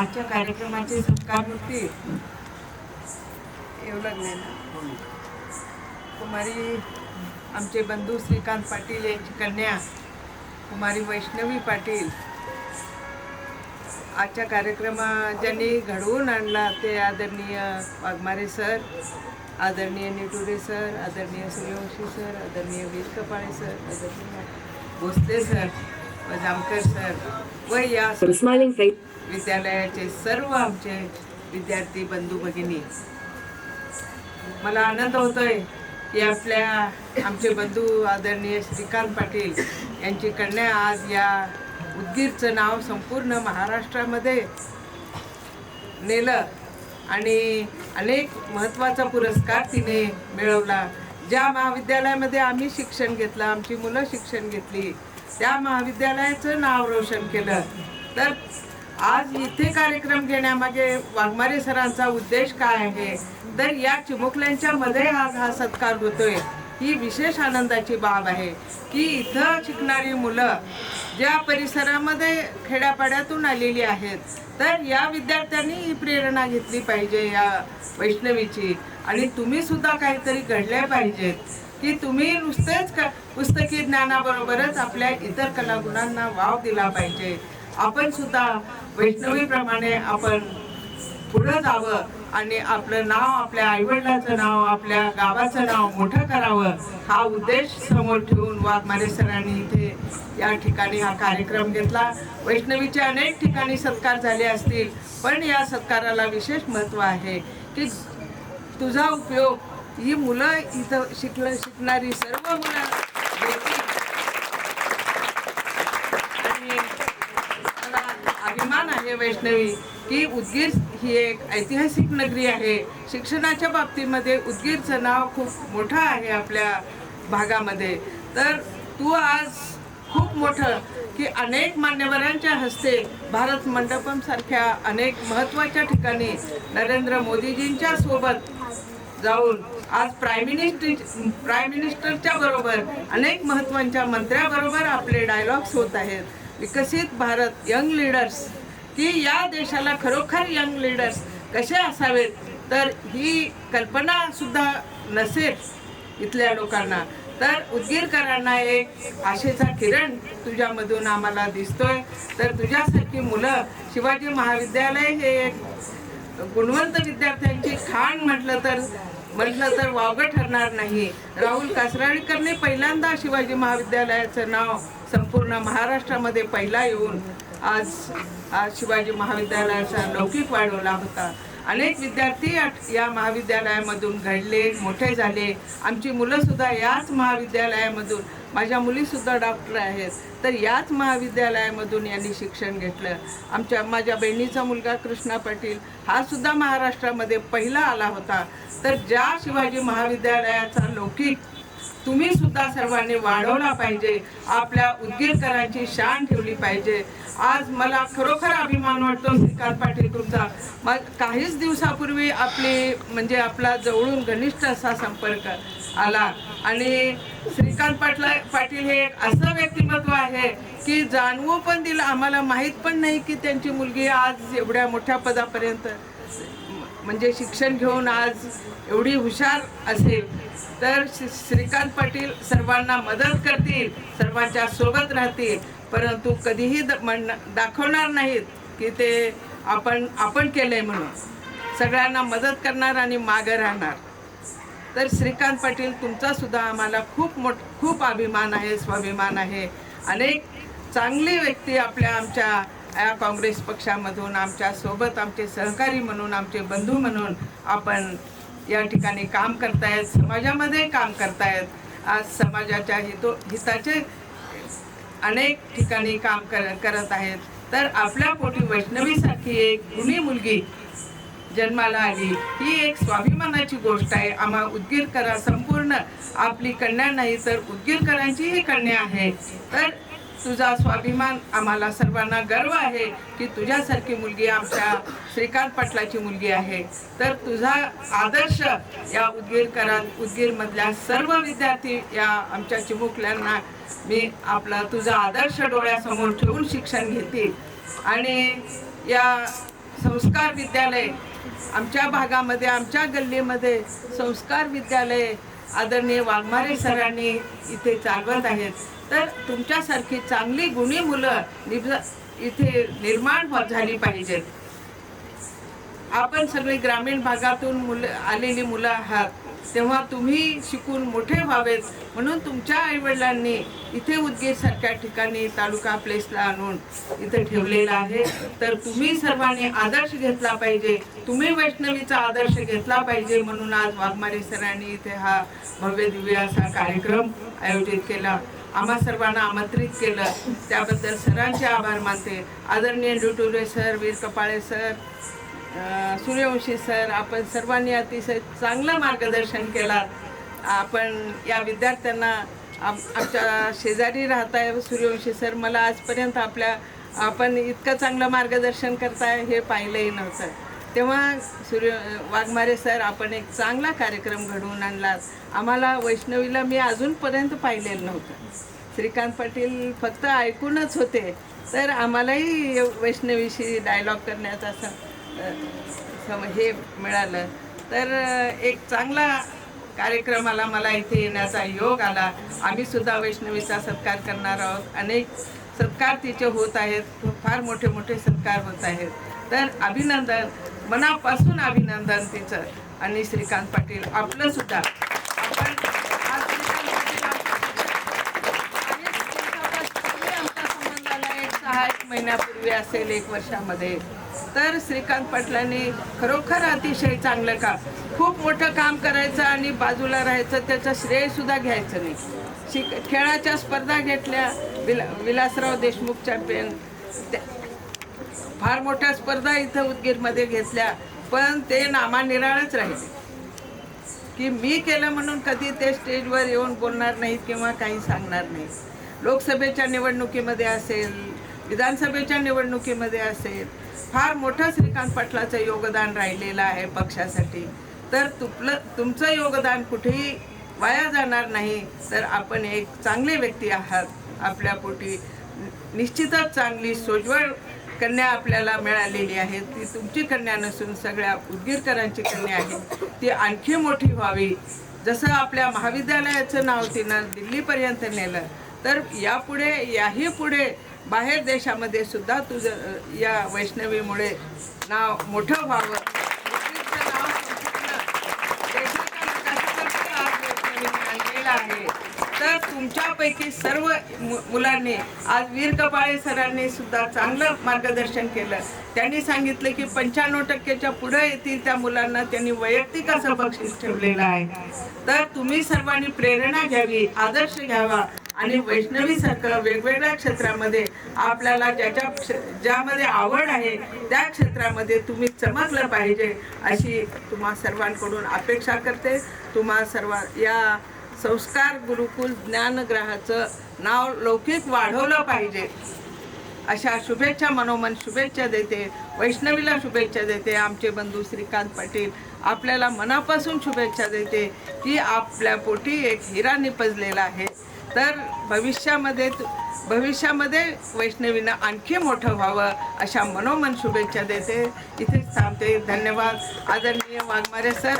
आजच्या कार्यक्रमाची सत्कार होती. येऊ लागले ना. कुमारी आमचे बंधू श्रीकांत पाटील यांची कन्या कुमारी वैष्णवी पाटील. आजच्या कार्यक्रमा ज्यांनी घडवून आणला ते आदरणीय वाघमारे सर आदरणीय निटुरे सर आदरणीय सूर्यवंशी सर आदरणीय वीर कपाळे सर आदरणीय भोसले सर. जामकर सर व या. विद्यालयाचे सर्व आमचे विद्यार्थी बंधू भगिनी मला आनंद होतोय की आपल्या आमचे बंधू आदरणीय श्रीकांत पाटील यांची कन्या आज या उदगीरचं नाव संपूर्ण महाराष्ट्रामध्ये नेलं आणि अनेक महत्त्वाचा पुरस्कार तिने मिळवला ज्या महाविद्यालयामध्ये आम्ही शिक्षण घेतलं आमची मुलं शिक्षण घेतली त्या महाविद्यालयाचं नाव रोशन केलं. तर आज इथे कार्यक्रम घेण्यामागे वाघमारे सरांचा उद्देश काय आहे? तर या चिमुकल्यांच्या मध्ये आज हा सत्कार होतोय. ही विशेष आनंदाची बाब आहे की इथं शिकणारी मुलं ज्या परिसरामध्ये खेड्यापाड्यातून आलेली आहेत तर या विद्यार्थ्यांनी ही प्रेरणा घेतली पाहिजे या वैष्णवीची. आणि तुम्ही सुद्धा काहीतरी घडले पाहिजेत. की तुम्ही नुसतेच पुस्तकी ज्ञानाबरोबरच आपल्या इतर कलागुणांना वाव दिला पाहिजे. आपण सुद्धा वैष्णवीप्रमाणे आपण पुढं जावं आणि आपलं नाव आपल्या आईवडिलाचं नाव आपल्या गावाचं नाव मोठं करावं हा उद्देश समोर ठेवून वाघमारे सरांनी इथे या ठिकाणी हा कार्यक्रम घेतला. वैष्णवीचे अनेक ठिकाणी सत्कार झाले असतील पण या सत्काराला विशेष महत्त्व आहे की तुझा उपयोग ही मुलं इथं शिकलं शिकणारी सर्व मुलं आणि मला अभिमान आहे वैष्णवी की उदगीर ही एक ऐतिहासिक नगरी आहे. शिक्षणाच्या बाबतीमध्ये उदगीरचं नाव खूप मोठं आहे आपल्या भागामध्ये. तर तू आज खूप मोठं की अनेक मान्यवरांच्या हस्ते भारत मंडपमसारख्या अनेक महत्त्वाच्या ठिकाणी नरेंद्र मोदीजींच्या सोबत जाऊन आज प्राईम मिनिस्टर प्राईम मिनिस्टरच्या बरोबर अनेक महत्त्वाच्या मंत्र्याबरोबर आपले डायलॉग्स होत आहेत. विकसित भारत यंग लीडर्स की या देशाला खरोखर यंग लीडर्स कसे असावेत? तर ही कल्पना सुद्धा नसेल इथल्या लोकांना. तर उदगीरकरांना एक आशेचा किरण तुझ्यामधून आम्हाला दिसतोय. तर तुझ्यासारखी मुलं शिवाजी महाविद्यालय हे एक गुणवंत विद्यार्थ्यांची खाण म्हटलं तर म्हटलं तर वावगं ठरणार नाही. राहुल कासराळीकरने पहिल्यांदा शिवाजी महाविद्यालयाचं नाव संपूर्ण महाराष्ट्रामध्ये पहिला येऊन आज आज शिवाजी महाविद्यालयाचा लौकिक वाढवला होता. अनेक विद्यार्थी या- या महाविद्यालयामधून घडले मोठे झाले. आमची मुलंसुद्धा याच महाविद्यालयामधून माझ्या मुलीसुद्धा डॉक्टर आहेत. तर याच महाविद्यालयामधून यांनी शिक्षण घेतलं. आमच्या माझ्या बहिणीचा मुलगा कृष्णा पाटील हा सुद्धा महाराष्ट्रामध्ये पहिला आला होता. तर ज्या शिवाजी महाविद्यालयाचा लौकिक तुम्ही सुद्धा सर्वांनी वाढवला पाहिजे. आपल्या उदगीरकरांची शान ठेवली पाहिजे. आज मला खरोखर अभिमान वाटतो श्रीकांत पाटील तुमचा. मग काहीच दिवसापूर्वी आपली म्हणजे आपला जवळून घनिष्ठ असा संपर्क. आला. आणि श्रीकांत पाटला पाटील हे एक असं व्यक्तिमत्व आहे की जाणवू पण दिलं. आम्हाला माहीत पण नाही की त्यांची मुलगी आज एवढ्या मोठ्या पदापर्यंत म्हणजे शिक्षण घेऊन आज एवढी हुशार असेल. तर श्रीकांत पाटील सर्वांना मदत करतील सर्वांच्या सोबत राहतील. परंतु कधीही द- म्हण दाखवणार नाहीत की ते आपण आपण केलंय म्हणून. सगळ्यांना मदत करणार आणि मागे राहणार. तर श्रीकांत पाटील तुमचा सुद्धा आम्हाला खूप मोठ खूप अभिमान आहे स्वाभिमान आहे. अनेक चांगली व्यक्ती आपल्या आमच्या या काँग्रेस पक्षामधून आमच्यासोबत आमचे सहकारी म्हणून आमचे बंधू म्हणून आपण या ठिकाणी काम करतायत समाजामध्ये काम करतायत. आज समाजाच्या हितो हिताचे अनेक ठिकाणी काम कर करत आहेत. तर आपल्या पोटी वैष्णवीसारखी एक गुणी मुलगी जन्माला आली. ही एक स्वाभिमानाची गोष्ट आहे. आम्हा उदगीरकरा संपूर्ण आपली कन्या नाही तर उदगीरकरांची ही कन्या आहे. तर तुझा स्वाभिमान आम्हाला सर्वांना गर्व आहे की तुझ्यासारखी मुलगी आमच्या श्रीकांत पाटलाची मुलगी आहे. तर तुझा आदर्श या उदगीरकरात उदगीरमधल्या सर्व विद्यार्थी या आमच्या चिमुकल्यांना मी आपला तुझा आदर्श डोळ्यासमोर ठेवून शिक्षण घेतील आणि या संस्कार विद्यालय आमच्या भागामध्ये आमच्या गल्लीमध्ये संस्कार विद्यालय आदरणीय वाघमारे सरांनी इथे चालवत आहेत. तर तुमच्यासारखी चांगली गुणी मुलं निब इथे निर्माण झाली पाहिजेत. आपण सगळे ग्रामीण भागातून मुलं आलेली मुलं आहात तेव्हा तुम्ही शिकून मोठे व्हावेत. म्हणून तुमच्या आईवडिलांनी इथे उदगीर सारख्या ठिकाणी तालुका प्लेसला आणून इथे ठेवलेलं आहे. तर तुम्ही सर्वांनी आदर्श घेतला पाहिजे. तुम्ही वैष्णवीचा आदर्श घेतला पाहिजे म्हणून आज वाघमारे सरांनी इथे हा भव्य दिव्य असा कार्यक्रम आयोजित केला. आम्हा सर्वांना आमंत्रित केलं. त्याबद्दल सरांचे आभार मानते. आदरणीय Dudure sir Veer Kapale sir Suryavanshi sir आपण सर्वांनी अतिशय चांगलं मार्गदर्शन केलं. आपण या विद्यार्थ्यांना आम आमच्या शेजारी राहत आहे सूर्यवंशी सर मला आजपर्यंत आपल्या आपण इतकं चांगलं मार्गदर्शन करताय हे पाहिलंही नव्हतं. तेव्हा सूर्य वाघमारे सर आपण एक चांगला कार्यक्रम घडवून आणला आम्हाला वैष्णवीला मी अजूनपर्यंत पाहिलेलं नव्हतं. श्रीकांत पाटील फक्त ऐकूनच होते. तर आम्हालाही वैष्णवीशी डायलॉग करण्याचा असं सम हे मिळालं. तर एक चांगला कार्यक्रमाला मला इथे येण्याचा योग आला. आम्ही सुद्धा वैष्णवीचा सत्कार करणार आहोत. अनेक सत्कार तिचे होत आहेत. फार मोठे मोठे सत्कार होत आहेत. तर अभिनंदन मनापासून अभिनंदन तिचं आणि श्रीकांत पाटील. आपलं सुद्धा. आपण संबंधाला एक सहा एक महिन्यापूर्वी असेल एक वर्षामध्ये. तर श्रीकांत पाटलांनी खरोखर अतिशय चांगलं काम खूप मोठं काम करायचं आणि बाजूला राहायचं त्याचं श्रेयसुद्धा घ्यायचं नाही. शिक खेळाच्या स्पर्धा घेतल्या विला विलासराव देशमुख चॅम्पियन त्या फार मोठ्या स्पर्धा इथं उदगीरमध्ये घेतल्या पण ते नामानिराळच राहिले. की मी केलं म्हणून कधी ते स्टेजवर येऊन बोलणार नाहीत किंवा काही सांगणार नाहीत. लोकसभेच्या निवडणुकीमध्ये असेल विधानसभेच्या निवडणुकीमध्ये असेल फार मोठं श्रीकांत पाटलाचं योगदान राहिलेलं आहे पक्षासाठी. तर तुपलं तुमचं योगदान कुठेही वाया जाणार नाही तर आपण एक चांगले व्यक्ती आहात आपल्या पोटी निश्चितच चांगली सोज्वळ कन्या आपल्याला मिळालेली आहे. ती तुमची कन्या नसून सगळ्या उदगीरकरांची कन्या आहे. ती आणखी मोठी व्हावी. जसं आपल्या महाविद्यालयाचं नाव तिनं दिल्लीपर्यंत नेलं तर यापुढे याही पुढे बाहेर देशामध्ये सुद्धा तुझं या वैष्णवीमुळे नाव मोठं व्हावं. आणलेलं आहे. तर तुमच्यापैकी सर्व मु- मुलांनी आज वीर कपाळे सरांनी सुद्धा चांगलं मार्गदर्शन केलं. त्यांनी सांगितलं की पंच्याण्णव टक्क्याच्या पुढे येतील त्या मुलांना त्यांनी वैयक्तिक असं बक्षीस ठेवलेलं आहे. तर तुम्ही सर्वांनी प्रेरणा घ्यावी आदर्श घ्यावा. आणि वैष्णवीसारखं वेगवेगळ्या क्षेत्रामध्ये आपल्याला ज्याच्या क्ष- ज्यामध्ये आवड आहे त्या क्षेत्रामध्ये तुम्ही चमकलं पाहिजे अशी तुम्हा सर्वांकडून अपेक्षा करते. तुम्हा सर्व या संस्कार गुरुकुल ज्ञानग्रहाचं नाव लौकिक वाढवलं पाहिजे. अशा शुभेच्छा मनोमन शुभेच्छा देते. वैष्णवीला शुभेच्छा देते. आमचे बंधू श्रीकांत पाटील आपल्याला मनापासून शुभेच्छा देते की आपल्या पोटी एक हिरा निपजलेला आहे. तर भविष्यामध्ये भविष्यामध्ये वैष्णवीनं आणखी मोठं व्हावं अशा मनोमन शुभेच्छा देते. इथेच थांबते. धन्यवाद. आदरणीय वाघमारे सर